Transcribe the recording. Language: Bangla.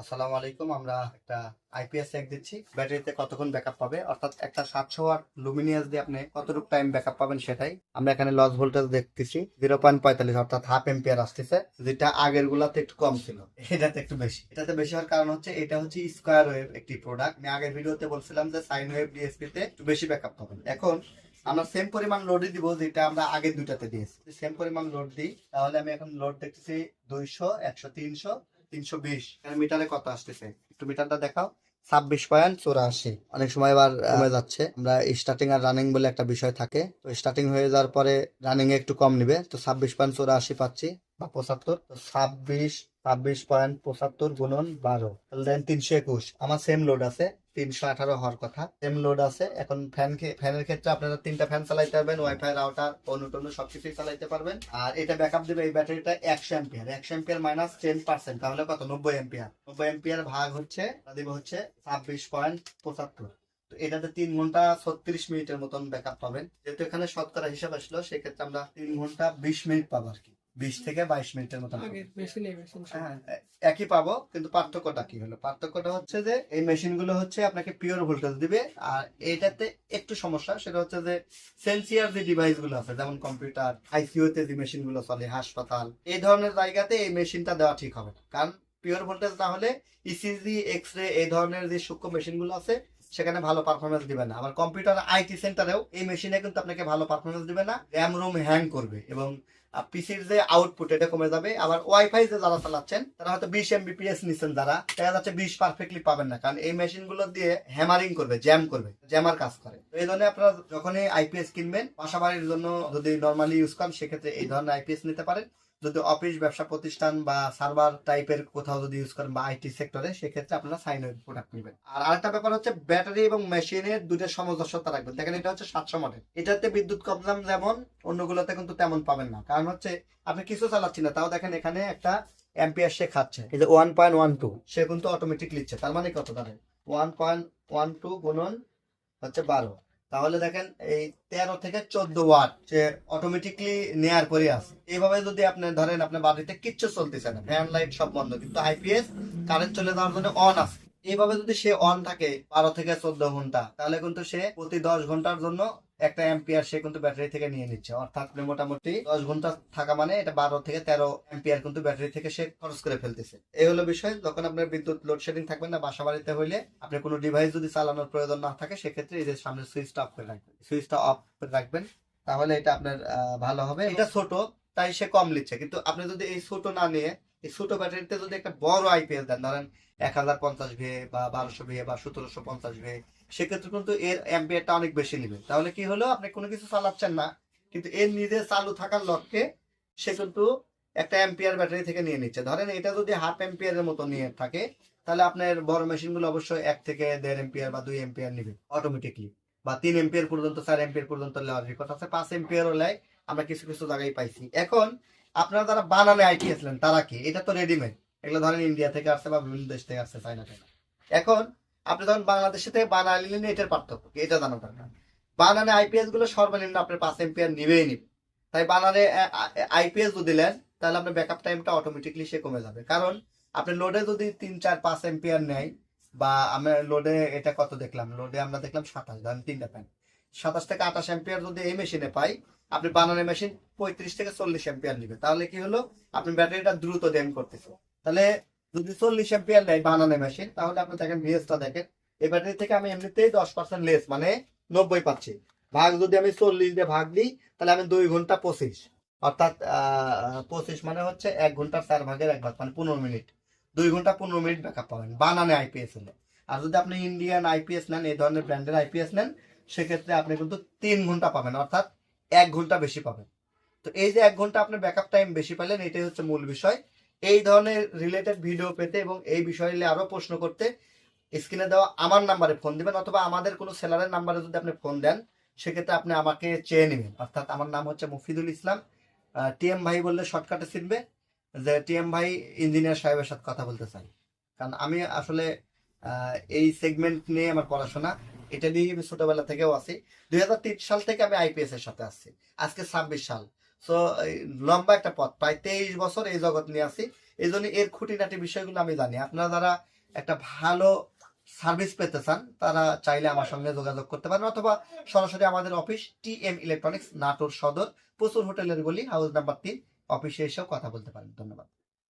আসসালামু আলাইকুম, আমরা একটা আইপিএস চেক দিচ্ছি। ব্যাটারিতে কতক্ষণ ব্যাকআপ পাবে? অর্থাৎ একটা সাতশো ওয়াট লুমিনিয়াস দিয়ে আপনি কতটুকু টাইম ব্যাকআপ পাবেন সেটাই আমরা এখানে লস ভোল্টেজ দেখতেছি জিরো পয়েন্ট পঁয়তাল্লিশ, অর্থাৎ হাফ এম্পিয়ার আসতেছে, যেটা আগের গুলাতে একটু কম ছিল, এটাতে একটু বেশি। এটাতে বেশি হওয়ার কারণ হচ্ছে, এটা হচ্ছে স্কোয়ার ওয়েভ একটি প্রোডাক্ট আমি আগের ভিডিওতে বলছিলাম যে সাইন ওয়েভ ডিএসপি তে একটু বেশি ব্যাকআপ পাবেন। এখন আমরা সেম পরিমাণ লোডই দিব, যেটা আমরা আগের দুইটাতে দিয়েছি। সেম পরিমাণ লোড দিই, তাহলে আমি এখন লোড দেখতেছি দুইশো, একশো, তিনশো তিনশো বিশ। মিটারে কত আসতেছে? একটু মিটারটা দেখাও। ছাব্বিশ পয়েন্ট চৌরাশি। অনেক সময় আবার কমে যাচ্ছে। আমরা স্টার্টিং আর রানিং বলে একটা বিষয় থাকে। তো স্টার্টিং হয়ে যাওয়ার পরে রানিং এ একটু কম নিবে। তো ছাব্বিশ পয়েন্ট চৌরাশি পাচ্ছি বা পঁচাত্তর। তো ছাব্বিশ ছাব্বিশ পয়েন্ট পঁচাত্তর গুণন বারো। তাহলে দেন তিনশো একুশ। আমার সেম লোড আছে। তিনশো আঠারো হওয়ার কথা। সেম লোড আছে। এখন ফ্যান ফ্যানের ক্ষেত্রে আপনারা তিনটা ফ্যান চালাইতে পারবেন ওয়াইফাই রাউটার অনু টনু সবকিছুই চালাইতে পারবেন। আর এটা ব্যাকআপ দেবে এই ব্যাটারিটা একশো এম্পিয়ার একশো এম্পিয়ার মাইনাস টেন পার্সেন্ট তাহলে কত? নব্বই এম্পিয়ার নব্বই এম্পিয়ার ভাগ হচ্ছে দেবে হচ্ছে ছাব্বিশ পয়েন্ট পঁচাত্তর। তো এটাতে তিন ঘণ্টা ছত্রিশ মিনিটের মতন ব্যাকআপ পাবেন। যেহেতু এখানে শতকরা হিসাব আসলো, সেক্ষেত্রে আমরা তিন ঘণ্টা বিশ মিনিট পাবো আর কি। বিশ থেকে বাইশ মিনিটের মেশিন হ্যাঁ একই পাবো কিন্তু পার্থক্যটা কি হলো? পার্থক্যটা হচ্ছে যে এই মেশিনগুলো হচ্ছে আপনাকে পিওর ভোল্টেজ দিবে আর এটাতে একটু সমস্যা সেটা হচ্ছে যে সেন্সিয়ার যে ডিভাইসগুলো আছে যেমন কম্পিউটার আইসিইউ তে যে মেশিনগুলো চলে হাসপাতাল এই ধরনের জায়গাতে এই মেশিনটা দেওয়া ঠিক হবে না। কারণ পিওর ভোল্টেজ না হলে ইসিজি এক্স রে এই ধরনের যে সূক্ষ্ম মেশিনগুলো আছে সেখানে ভালো পারফরমেন্স দিবে না। আবার কম্পিউটার আইটি সেন্টারেও এই মেশিনে কিন্তু আপনাকে ভালো পারফরমেন্স দিবে না। র্যাম রোম হ্যাং করবে এবং পিসির যে আউটপুট এটা কমে যাবে। আবার ওয়াইফাই যে যারা চালাচ্ছেন, তারা হয়তো বিশ এমবিপিএস নিচ্ছেন যারা। দেখা যাচ্ছে বিশ পারফেক্টলি পাবেন না। কারণ এই মেশিনগুলো দিয়ে হ্যামারিং করবে জ্যাম করবে জ্যামার কাজ করে। তো এই ধরনের আপনারা যখনই আইপিএস কিনবেন, বাসা বাড়ির জন্য যদি নর্মালি ইউজ করেন, সেক্ষেত্রে এই ধরনের আইপিএস নিতে পারেন। যদি অফিস ব্যবসা প্রতিষ্ঠান বা সার্ভার টাইপের কোথাও যদি ইউজ করেন বা আইটি সেক্টরে সেক্ষেত্রে আপনারা সাইন প্রোডাক্ট নেবেন। আর আরেকটা ব্যাপার হচ্ছে ব্যাটারি এবং মেশিনের দুটো সামঞ্জস্যতা রাখবেন। দেখেন এটা হচ্ছে সাতশো মডেল এটাতে বিদ্যুৎ কম যেমন অন্যগুলোতে কিন্তু তেমন পাবেন না। কারণ হচ্ছে আপনি কিছু চালাচ্ছি না। তাও দেখেন এখানে একটা অ্যাম্পিয়ার সে খাচ্ছে। এই যে ওয়ান পয়েন্ট ওয়ান টু সে কিন্তু অটোমেটিক লিখছে তার মানে কত দাঁড়ায় ওয়ান পয়েন্ট ওয়ান টু গুণন হচ্ছে বারো। তাহলে দেখেন এই তেরো থেকে চোদ্দ ওয়াট সে অটোমেটিকলি নেয়ার করে আছে। এইভাবে যদি আপনি ধরেন আপনার বাড়িতে কিচ্ছু চলতেছে না ফ্যান লাইট সব বন্ধ, কিন্তু আইপিএস কারেন্ট চলে যাওয়ার জন্য অন আছে। এইভাবে যদি সে অন থাকে বারো থেকে চোদ্দ ঘণ্টা, তাহলে কিন্তু সে প্রতি দশ ঘণ্টার জন্য একটা এম্পিয়ার সে কিন্তু ব্যাটারি থেকে নিয়ে নিচ্ছে। অর্থাৎ মোটামুটি দশ ঘণ্টা থাকা মানে এটা বারো থেকে তেরো এম্পিয়ার কিন্তু ব্যাটারি থেকে সে খরচ করে ফেলতেছে। এই হলো বিষয়, যখন আপনার বিদ্যুৎ লোডশেডিং থাকবে না, বাসা বাড়িতে হইলে আপনি কোনো ডিভাইস যদি চালানোর প্রয়োজন না থাকে, সেক্ষেত্রে এই যে সামনে সুইচটা অফ করে রাখবেন। সুইচটা অফ করে রাখবেন, তাহলে এটা আপনার ভালো হবে। এটা ছোট, তাই সে কম নিচ্ছে। কিন্তু আপনি যদি এই ছোট না নিয়ে, এই ছোট ব্যাটারিতে যদি একটা বড় আইপিএস দেন, ধরেন এক হাজার পঞ্চাশ ভে বা বারোশো ভে বা সতেরোশো পঞ্চাশ ভে সেক্ষেত্রে কিন্তু এর অ্যাম্পিয়ারটা অনেক বেশি নেবে। তাহলে কি হলো? আপনি কোনো কিছু চালাচ্ছেন না, কিন্তু এর নিজে চালু থাকার লক্ষ্যে সে কিন্তু একটা অ্যাম্পিয়ার ব্যাটারি থেকে নিয়ে নিচ্ছে। ধরেন এটা যদি হাফ অ্যাম্পিয়ারের মতো নিয়ে থাকে, তাহলে আপনার বড় মেশিনগুলো অবশ্যই এক থেকে দেড় এম্পিয়ার বা দুই এম্পিয়ার নিবে অটোমেটিকলি বা তিন এম্পিয়ার পর্যন্ত, চার এম্পিয়ার পর্যন্ত নেওয়ার রেকর্ড আছে। পাঁচ এম্পিয়ারও লাই আমরা কিছু কিছু জায়গায় পাইছি। এখন আপনারা যারা বানানে আইটি আসলেন তারা কি? এটা তো রেডিমেড এগুলো ধরেন ইন্ডিয়া থেকে আসছে বা বিভিন্ন দেশ থেকে আসছে চাইনা থেকে। এখন আপনি যখন বাংলাদেশে থেকে বানায় নিলেন এটার পার্থক্য এটা জানা দরকার। বানানে আইপিএসগুলো সর্বনিম্ন আপনার পাঁচ এম্পিয়ার নিবেই নিবে তাই বানানে আইপিএস যদি দিলেন তাহলে আপনার ব্যাকআপ টাইমটা অটোমেটিকলি সে কমে যাবে। কারণ আপনি লোডে যদি তিন, চার, পাঁচ এম্পিয়ার নেয় বা আমরা লোডে এটা কত দেখলাম? লোডে আমরা দেখলাম সাতাশ, ধরেন তিনটা ফ্যান সাতাশ থেকে আঠাশ এম্পিয়ার যদি এই মেশিনে পাই, আপনি বানানে মেশিন পঁয়ত্রিশ থেকে চল্লিশ এম্পিয়ার নিবে। তাহলে কি হলো? আপনি ব্যাটারিটা দ্রুত দেন করতেছে। তাহলে যদি চল্লিশ এম্পিয়ার নেয় বানানে মেশিন তাহলে আপনি দেখেন ভিএসটা দেখেন। এই ব্যাটারি থেকে আমি এমনিতেই দশ পার্সেন্ট লেস মানে নব্বই পাচ্ছি। ভাগ যদি আমি চল্লিশ দিয়ে ভাগ দিই, তাহলে আমি দুই ঘণ্টা পঁচিশ। অর্থাৎ পঁচিশ মানে হচ্ছে এক ঘণ্টার চার ভাগের এক ভাগ মানে পনেরো মিনিট। দুই ঘণ্টা পনেরো মিনিট ব্যাকআপ পাবেন, বানানে আইপিএস হলে আর যদি আপনি ইন্ডিয়ান আইপিএস নেন, এই ধরনের ব্র্যান্ডের আইপিএস নেন, সেক্ষেত্রে আপনি কিন্তু তিন ঘণ্টা পাবেন, অর্থাৎ এক ঘণ্টা বেশি পাবেন। তো এই যে এক ঘণ্টা আপনার ব্যাকআপ টাইম বেশি পেলেন, এটাই হচ্ছে মূল বিষয়। এই ধরনের রিলেটেড ভিডিও পেতে এবং এই বিষয় নিয়ে আরও প্রশ্ন করতে স্ক্রিনে দেওয়া আমার নাম্বারে ফোন দিবেন অথবা আমাদের কোনো সেলারের নাম্বারে যদি আপনি ফোন দেন, সেক্ষেত্রে আপনি আমাকে চেয়ে নেবেন। অর্থাৎ আমার নাম হচ্ছে মুফিদুল ইসলাম। টিএম ভাই বললে শর্টকাটে চিনবে যে টিএম ভাই ইঞ্জিনিয়ার সাহেবের সাথে কথা বলতে চাই। কারণ আমি আসলে এই সেগমেন্ট নিয়ে আমার পড়াশোনা, এটা নিয়ে আমি ছোটবেলা থেকেও আছি। দুই সাল থেকে আমি আইপিএস এর সাথে আসছি আজকে ছাব্বিশ সাল। সো লম্বা একটা পথ, প্রায় তেইশ বছর এই জগৎ নিয়ে আসি এই জন্য এর খুঁটিনাটি বিষয়গুলো আমি জানি। আপনারা যারা একটা ভালো সার্ভিস পেতে চান, তারা চাইলে আমার সঙ্গে যোগাযোগ করতে পারেন অথবা সরাসরি আমাদের office T M electronics, Natore সদর, প্রচুর হোটেলের গলি, হাউস নাম্বার তিন, অফিসে এসেও কথা বলতে পারেন। ধন্যবাদ।